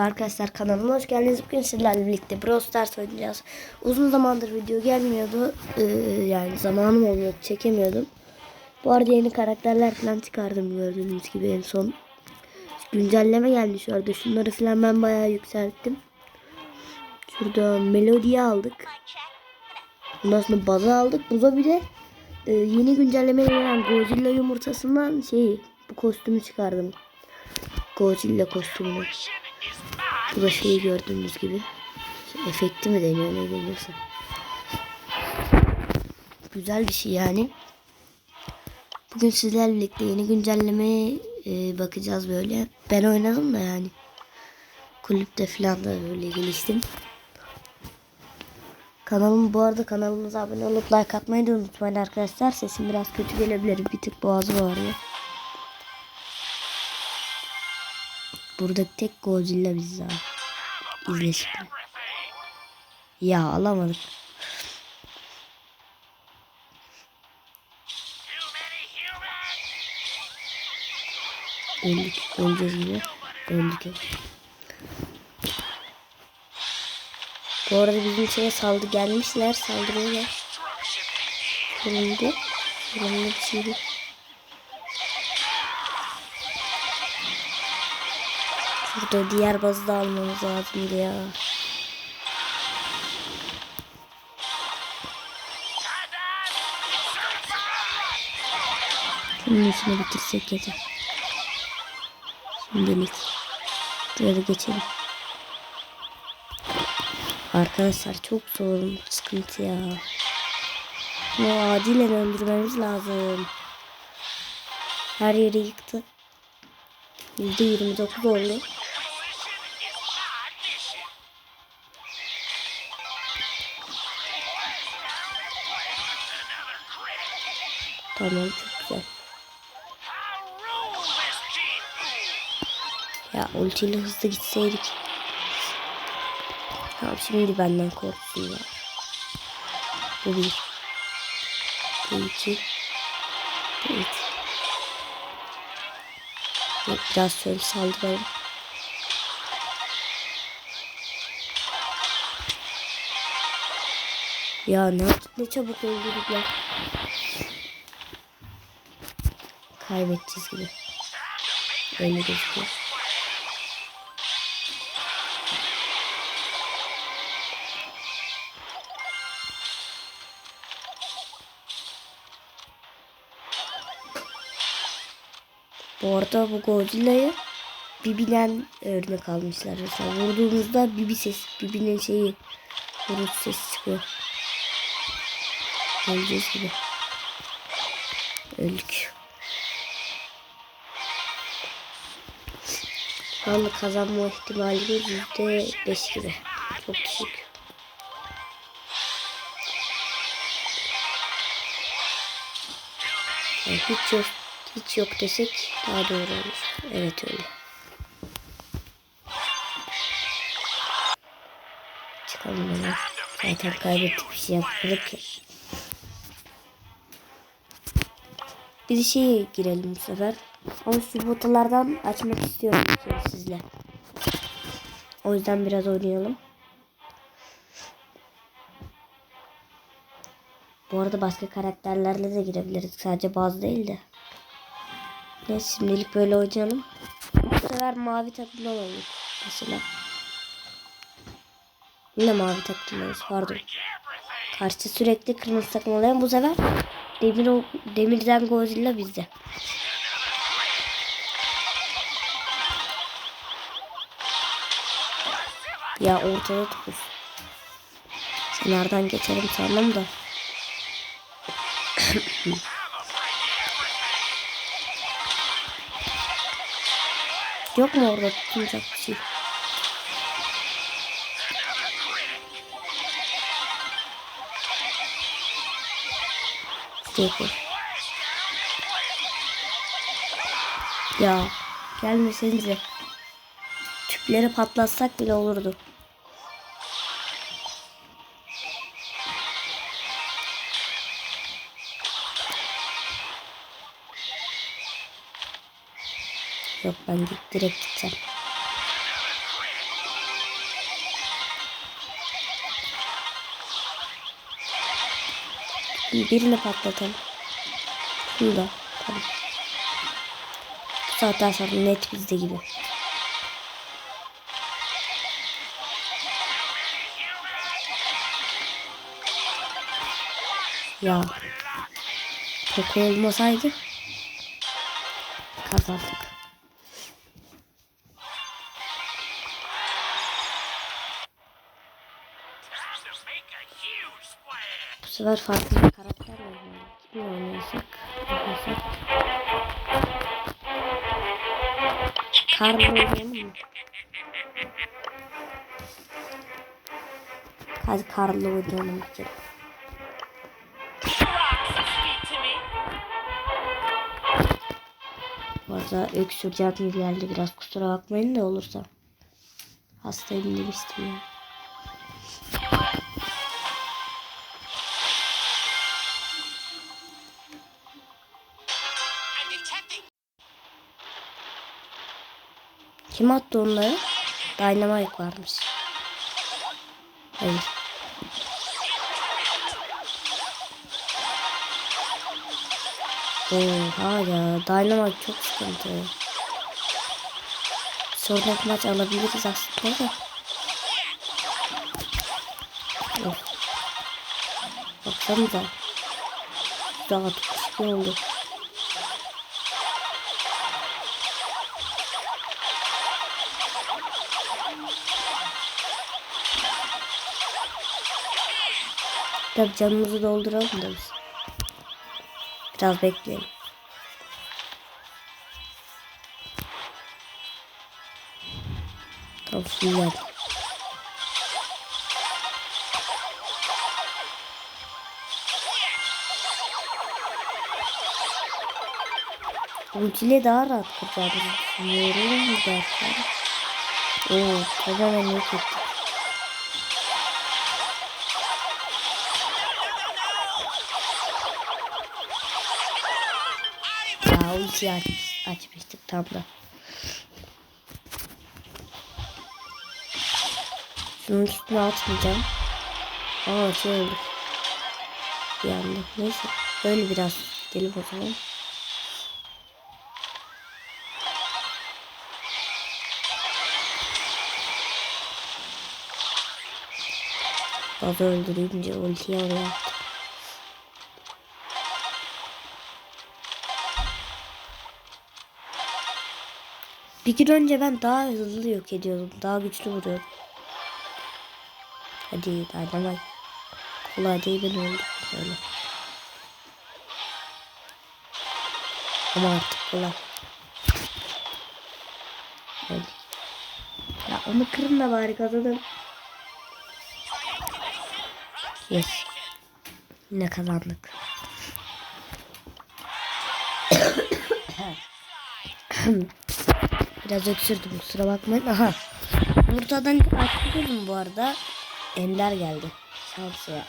Arkadaşlar kanalıma hoş geldiniz. Bugün sizlerle birlikte Brawl Stars oynayacağız. Uzun zamandır video gelmiyordu. Ee, yani zamanım olmuyordu. Çekemiyordum. Bu arada yeni karakterler falan çıkardım gördüğünüz gibi en son. Güncelleme gelmiş şu arada. Şunları falan ben bayağı yükselttim. Şurada Melody'yi aldık. Ondan sonra Baz'ı aldık. Buza bir de e, yeni güncellemeye gelen Godzilla yumurtasından şey bu kostümü çıkardım. Godzilla kostümünü. Bu da şeyi gördüğünüz gibi. Efekti mi deniyor ne deniyorsa. Güzel bir şey yani. Bugün sizlerle birlikte yeni güncellemeye e, bakacağız böyle. Ben oynadım da yani. Kulüpte falan da böyle geliştim. Kanalım bu arada kanalımıza abone olup like atmayı da unutmayın arkadaşlar. Sesim biraz kötü gelebilir. Bir tık boğazım ağrıyor. Burada tek Godzilla biziz abi. İzle şimdi. Ya alamadık. Öldük. Öleceğiz gibi. Öldük. Bu arada bizim şeye saldı gelmişler. Saldırıyorlar. Önünde. Önünde bir Burada diğer bazı da almamız lazımdı ya. Bunun içine bitirsek yeter. Şimdilik. Şuraya geçelim. Arkadaşlar çok zor sıkıntı ya. Bunu acilen öldürmemiz lazım. Her yeri yıktı. %29 oldu. Tamam çok güzel. Ya ultiyle hızlı gitseydik. Tamam şimdi benden korksun ya. Bu bir. Bu iki. Bu üç. Yok, Biraz şöyle saldıralım. Ya ne ne çabuk öldürdük ya. Kaybedeceğiz gibi. Öyle gözüküyor. Bu arada bu Godzilla'yı Bibi'den örnek almışlar. Mesela vurduğumuzda Bibi ses, Bibi'nin şeyi vuruş sesi çıkıyor. Öleceğiz gibi. Öldük. Şu kazanma ihtimalimiz yüzde beş gibi. Çok düşük. Yani hiç yok, hiç yok desek daha doğru olur. Evet öyle. Çıkalım hemen. Zaten kaybettik bir şey yapmadık ki. Bir şeye girelim bu sefer. Ama şu botalardan açmak istiyorum sizle. O yüzden biraz oynayalım. Bu arada başka karakterlerle de girebiliriz. Sadece bazı değil de. Neyse şimdilik böyle oynayalım. Bu sefer mavi takımlı olalım. Mesela. Yine mavi takımlıyız pardon. Karşı sürekli kırmızı takım olan bu sefer demir demirden Godzilla bizde. Ya ortada dur. Kenardan geçelim sandım da. Yok mu orada tutunacak bir şey? Staple. Ya gelmesenize. Tüpleri patlatsak bile olurdu. Yok ben git direkt gideceğim. Birini patlatalım. Şunu da. Tamam. Bu saatten sonra net bizde gibi. Ya. Poco olmasaydı kazandık. Bu sefer farklı bir karakterle oynayalım. Kimi oynayasak? Oynasak. Karlı oynayalım mı? Hadi karlı oynayalım bir kere. Bu arada öksüreceğim geldi biraz kusura bakmayın da olursa. Hastayım demiştim ya. Kim attı onları? Dynamite varmış. Hayır. Oha ya Dynamite çok sıkıntı. Sonraki maç alabiliriz aslında da. Of. Baksanıza. Daha tutuşku oldu. Tabi canımızı dolduralım da biz. Biraz bekleyelim. Tamam şimdi geldi. Ultiyle daha rahat kurtardım. Yorulur mu dersen? Oo, tabi yok ettim. 2 aç, açmıştık tam da. Şunun üstüne atmayacağım. Aa şey oldu. Bir anda. Neyse. Böyle biraz gelip o zaman. Baba öldürünce ultiyi oraya attı. Bir gün önce ben daha hızlı yok ediyordum. Daha güçlü vuruyordum. Hadi Dynamite. Kolay değil ben öldüm böyle. Ama artık kolay. Öyle. Ya onu kırın da bari kazanın. Yes. Yine kazandık. Biraz öksürdüm kusura bakmayın. Aha. Yumurtadan atladım bu arada. Ender geldi. Şansı ya.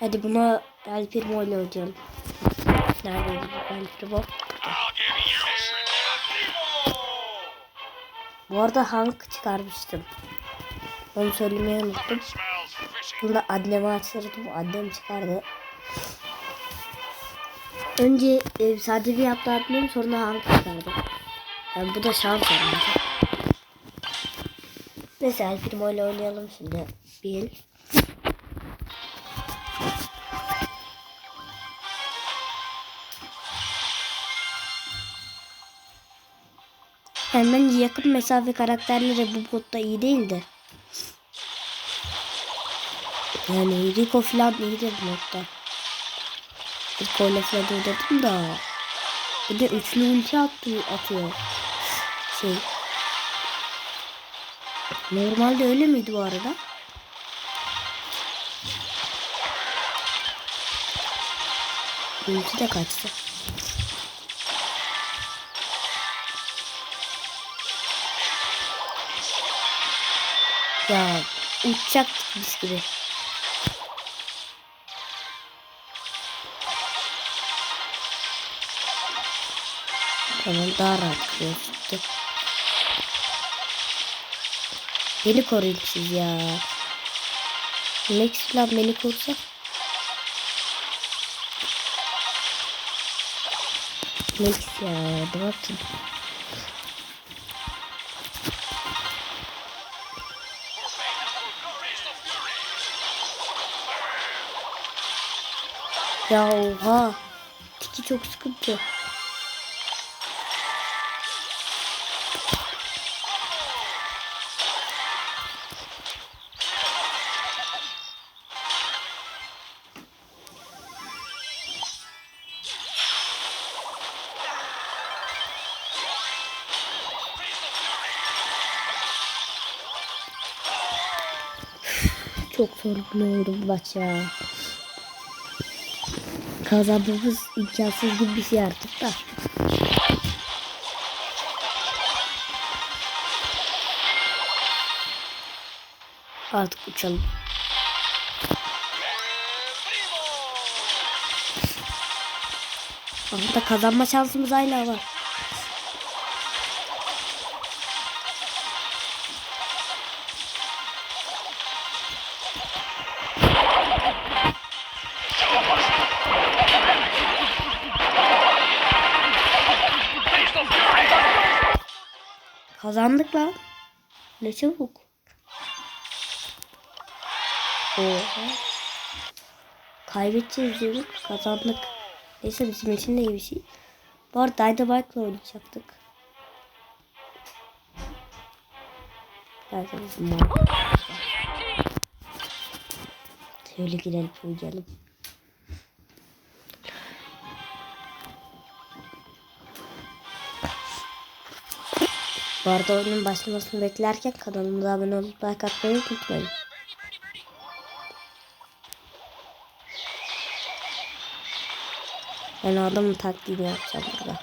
Hadi buna El Primo ile oynayalım. Neredeydi bu El Primo? Bu arada Hank çıkarmıştım. Onu söylemeyi unuttum. Bunu da açtırdım. Annem çıkardı. Önce e, sadece bir yaptı annem sonra Hank çıkardı. Yani bu da şans olmadı. Neyse El Primo ile oynayalım şimdi. Bir. Yani bence yakın mesafe karakterleri bu botta iyi değildi. Yani Rico falan iyidir bu modda. İle falan oynadım da. Bir de üçlü ulti attı, atıyor. Şey. Normalde öyle miydi bu arada? Ulti de kaçtı. Ya uçacaktık biz gibi. Tamam daha rahat çıktı. Beni koruyun siz ya. Max falan beni korsa. Max ya bırakın. Ya oha. Tiki çok sıkıntı. Çok sorumlu oldu bu maç ya. Kazanmamız imkansız gibi bir şey artık da. Artık uçalım. Burada kazanma şansımız hala var. Kazandık lan. Ne çabuk. Oha. Kaybedeceğiz diyorduk. Kazandık. Neyse bizim için de iyi bir şey. Bu arada Dynamite'la oynayacaktık. Nerede bizim? Şöyle girelim oynayalım. Bu arada oyunun başlamasını beklerken kanalımıza abone olup like atmayı unutmayın. Ben adamın taklidini yapacağım burada.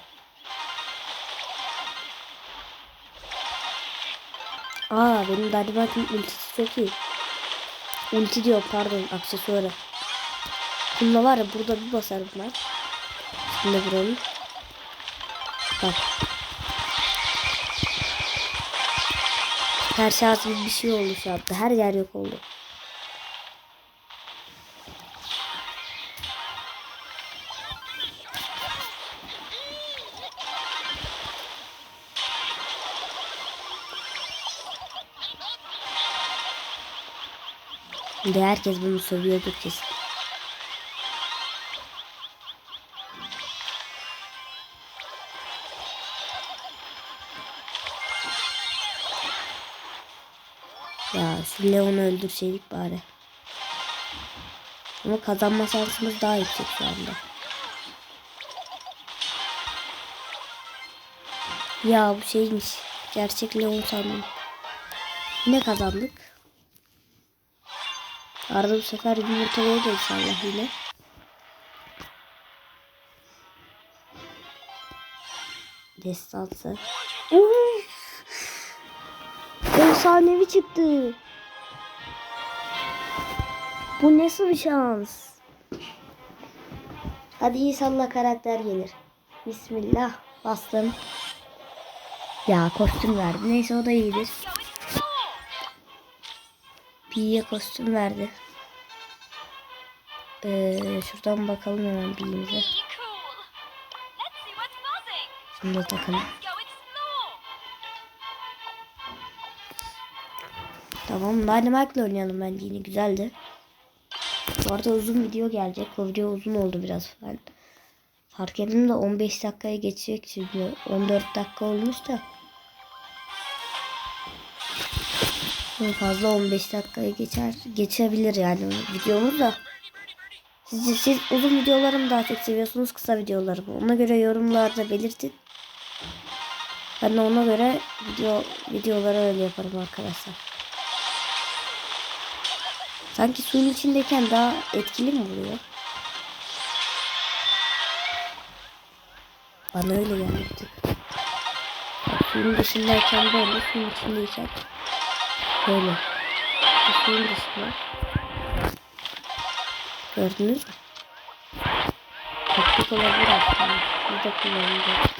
Aa benim Dynamite'ın ultisi çok iyi. Ulti diyor pardon aksesuarı. Bunda var ya burada bir basarım ben. Şimdi buranın. Bak. Her gibi bir şey oldu şu anda. Her yer yok oldu. De herkes bunu söylüyordu kesin. Ya şu Leon'u öldürseydik bari. Ama kazanma şansımız daha yüksek şu anda. Ya bu şeymiş. Gerçek Leon sandım. Yine kazandık. Arada bu sefer yumurtalıyor da inşallah yine. Destansı. Efsanevi çıktı. Bu nasıl bir şans? Hadi inşallah karakter gelir. Bismillah. Bastım. Ya kostüm verdi. Neyse o da iyidir. B'ye kostüm verdi. Ee, şuradan bakalım hemen B'imize. Be cool. Tamam Dynamite'la oynayalım bence yine güzeldi. Bu arada uzun video gelecek. O video uzun oldu biraz. Ben fark ettim de 15 dakikaya geçecek çünkü 14 dakika olmuş da. En fazla 15 dakikaya geçer geçebilir yani videomuz da. Siz, siz uzun videoları mı daha çok seviyorsunuz kısa videoları mı? Ona göre yorumlarda belirtin. Ben de ona göre video videoları öyle yaparım arkadaşlar. Sanki suyun içindeyken daha etkili mi vuruyor? Bana öyle geldi. Suyun dışındayken böyle, suyun içindeyken böyle. Bu suyun dışında. Gördünüz mü? Taktik olabilir aslında. Burada kullanılacak.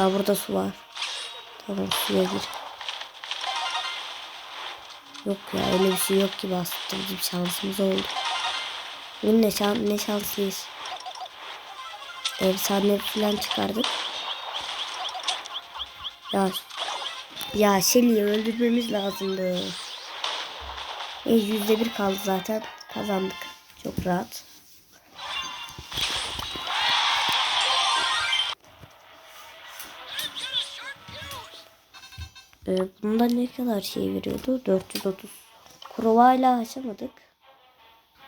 Aa burada su var. Tamam suya gir. Yok ya öyle bir şey yok gibi aslında bizim şansımız oldu. Bugün ne, şan, ne şanslıyız. Efsane falan çıkardık. Ya ya Shelly'i öldürmemiz lazımdı. E yüzde bir kaldı zaten. Kazandık. Çok rahat. Ee, bunda ne kadar şey veriyordu? 430. Kurovayla açamadık.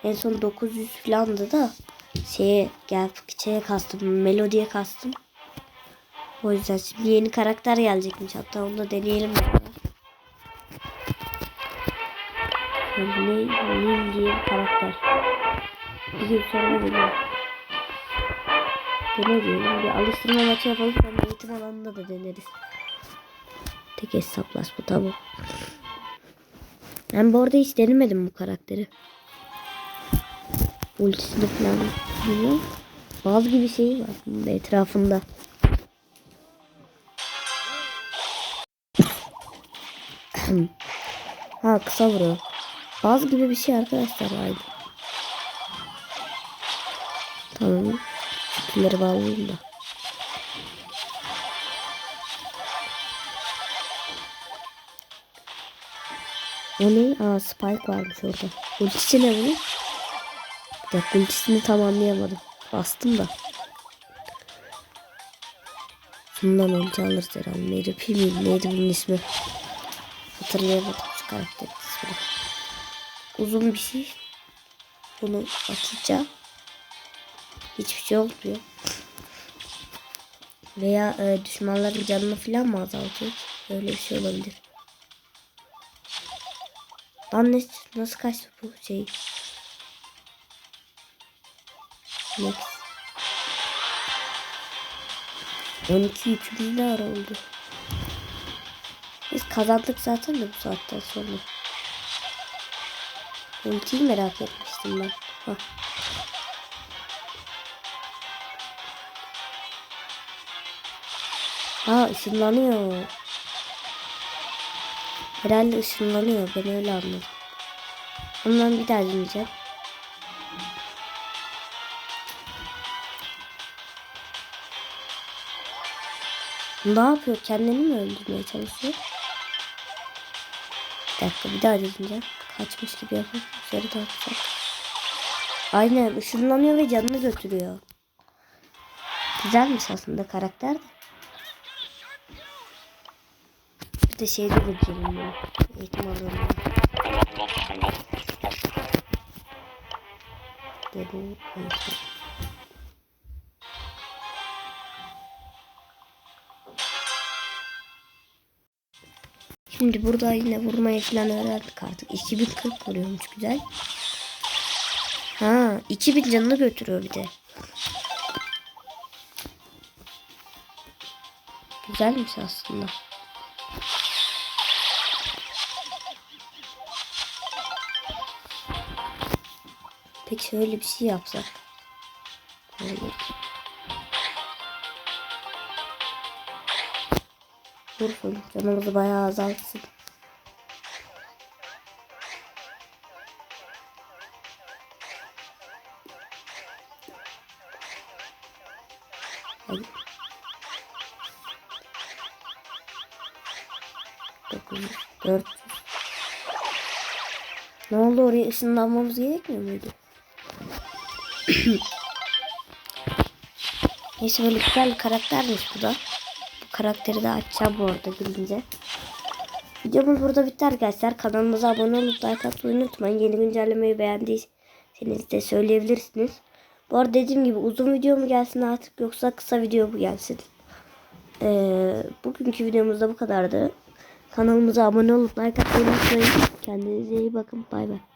En son 900 falandı da şeye gel şeye kastım. Melodiye kastım. O yüzden şimdi yeni karakter gelecekmiş. Hatta onu da deneyelim. beraber. Ne, ne diye bir karakter. Bir gün sonra geliyor. Dene diyelim. Bir alıştırma maçı yapalım. Sonra eğitim alanında da deneriz. Tek hesaplaş bu tamam. Ben bu arada hiç denemedim bu karakteri. Ultisini falan bilmiyorum. Bazı gibi şey var etrafında. ha kısa vuruyor. Bazı gibi bir şey arkadaşlar aynı. Tamam. Şunları bağlayayım da. O ne? Aa Spike varmış orada. Ultisi ne bunun? Bir dakika ultisini tam anlayamadım. Bastım da. Bundan önce alırız herhalde. Neydi? Pimi neydi bunun ismi? Hatırlayamadım şu karakterin ismini. Uzun bir şey. Bunu atınca hiçbir şey olmuyor. Veya e, düşmanların canını falan mı azaltıyor? Öyle bir şey olabilir. Lan ne, nasıl kaçtı bu şey? Max. 12 yükümüz ne ara oldu? Biz kazandık zaten de bu saatten sonra. Ultiyi merak etmiştim ben. Hah. Ha ışınlanıyor. Herhalde ışınlanıyor. Ben öyle anladım. Ondan bir daha deneyeceğim. Ne yapıyor? Kendini mi öldürmeye çalışıyor? Bir dakika bir daha deneyeceğim. Kaçmış gibi yapıp üzeri dağıtacak. Aynen ışınlanıyor ve canını götürüyor. Güzelmiş aslında karakter de. Bir de şeyde bulacağım bunu. Eğitim alanında. Dedim. eğitim. Şimdi burada yine vurmayı falan öğrendik artık. 2040 vuruyormuş güzel. Ha 2000 canını götürüyor bir de. Güzelmiş aslında. Peki şöyle bir şey yapsak. Böyle. Vursun. Canımızı bayağı azaltsın. Hadi. Ne oldu oraya ışınlanmamız gerekmiyor muydu? Neyse böyle güzel bir karaktermiş bu da. Bu karakteri de açacağım bu arada gelince. Videomuz burada bitti arkadaşlar. Kanalımıza abone olup like atmayı unutmayın. Yeni güncellemeyi beğendiyseniz de söyleyebilirsiniz. Bu arada dediğim gibi uzun video mu gelsin artık yoksa kısa video mu gelsin? Ee, bugünkü videomuz da bu kadardı. Kanalımıza abone olup like atmayı unutmayın. Kendinize iyi bakın. Bay bay.